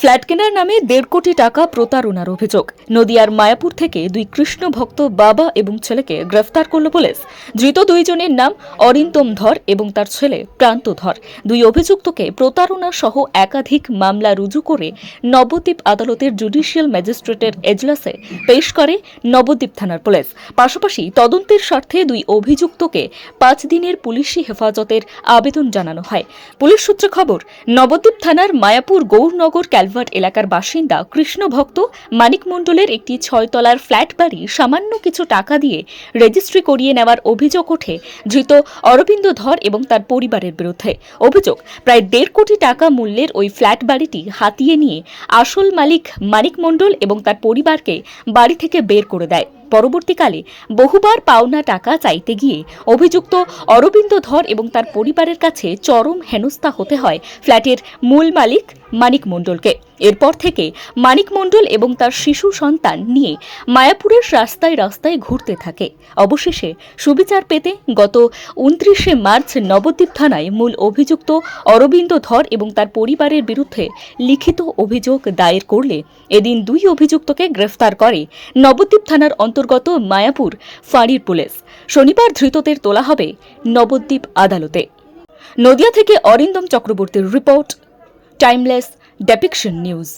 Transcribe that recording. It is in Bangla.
ফ্ল্যাট কেনার নামে দেড় কোটি টাকা প্রতারণার অভিযোগ। নদিয়ার মায়াপুর থেকে দুই কৃষ্ণ ভক্ত বাবা এবং ছেলেকে গ্রেফতার করল পুলিশ। ধৃত দুইজনের নাম অরিন্দম ধর এবং তার ছেলে প্রান্ত ধর। দুই অভিযুক্তকে প্রতারণা সহ একাধিক মামলা রুজু করে নবদ্বীপ আদালতের জুডিশিয়াল ম্যাজিস্ট্রেটের এজলাসে পেশ করে নবদ্বীপ থানার পুলিশ। পাশাপাশি তদন্তের স্বার্থে দুই অভিযুক্তকে পাঁচ দিনের পুলিশি হেফাজতের আবেদন জানানো হয়। পুলিশ সূত্রে খবর, নবদ্বীপ থানার মায়াপুর গৌরনগর ক্যালভার্ট এলাকার বাসিন্দা কৃষ্ণ ভক্ত মানিক মণ্ডলের একটি ছয়তলার ফ্ল্যাট বাড়ি সামান্য কিছু টাকা দিয়ে রেজিস্ট্রি করিয়ে নেওয়ার অভিযোগ ওঠে ধৃত অরবিন্দ ধর এবং তার পরিবারের বিরুদ্ধে। অভিযোগ, প্রায় দেড় কোটি টাকা মূল্যের ওই ফ্ল্যাট বাড়িটি হাতিয়ে নিয়ে আসল মালিক মানিক মণ্ডল এবং তার পরিবারকে বাড়ি থেকে বের করে দেয়। পরবর্তীকালে বহুবার পাওনা টাকা চাইতে গিয়ে অভিযুক্ত অরবিন্দ ধর এবং তার পরিবারের কাছে চরম হেনস্থা হতে হয় ফ্ল্যাটের মূল মালিক মানিক মণ্ডলকে। এরপর থেকে মানিক মণ্ডল এবং তার শিশু সন্তান নিয়ে মায়াপুরের রাস্তায় রাস্তায় ঘুরতে থাকে। অবশেষে সুবিচার পেতে গত উনত্রিশে মার্চ নবদ্বীপ থানায় মূল অভিযুক্ত অরবিন্দ ধর এবং তার পরিবারের বিরুদ্ধে লিখিত অভিযোগ দায়ের করলে এদিন দুই অভিযুক্তকে গ্রেফতার করে নবদ্বীপ থানার অন্তর্গত মায়াপুর ফাঁড়ির পুলিশ। শনিবার ধৃতদের তোলা হবে নবদ্বীপ আদালতে। নদিয়া থেকে অরিন্দম চক্রবর্তীর রিপোর্ট, টাইমলেস Depiction News.